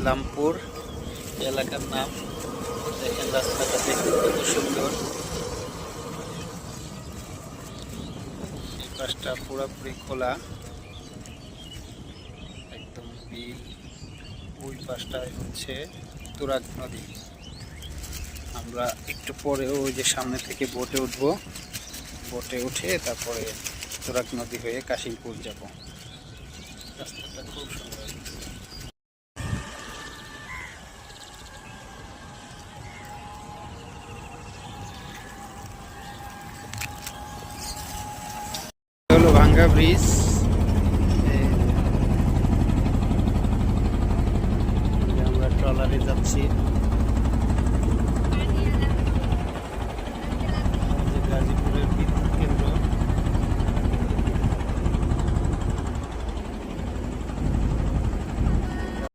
ইসলামপুর এলাকার নাম। দেখেন রাস্তাটা দেখতে কত সুন্দর। পাশটা পুরোপুরি খোলা। একদম বিল। ওই পাশটায় হচ্ছে তুরাগ নদী। আমরা একটু পরে ওই যে সামনে থেকে বোটে উঠবো। বোটে উঠে তারপরে তুরাগ নদী হয়ে কাশিমপুর যাব। রাস্তাটা খুব সুন্দর। হলো ভাঙ্গা ব্রিজ। আমরা ট্রলারে যাচ্ছি।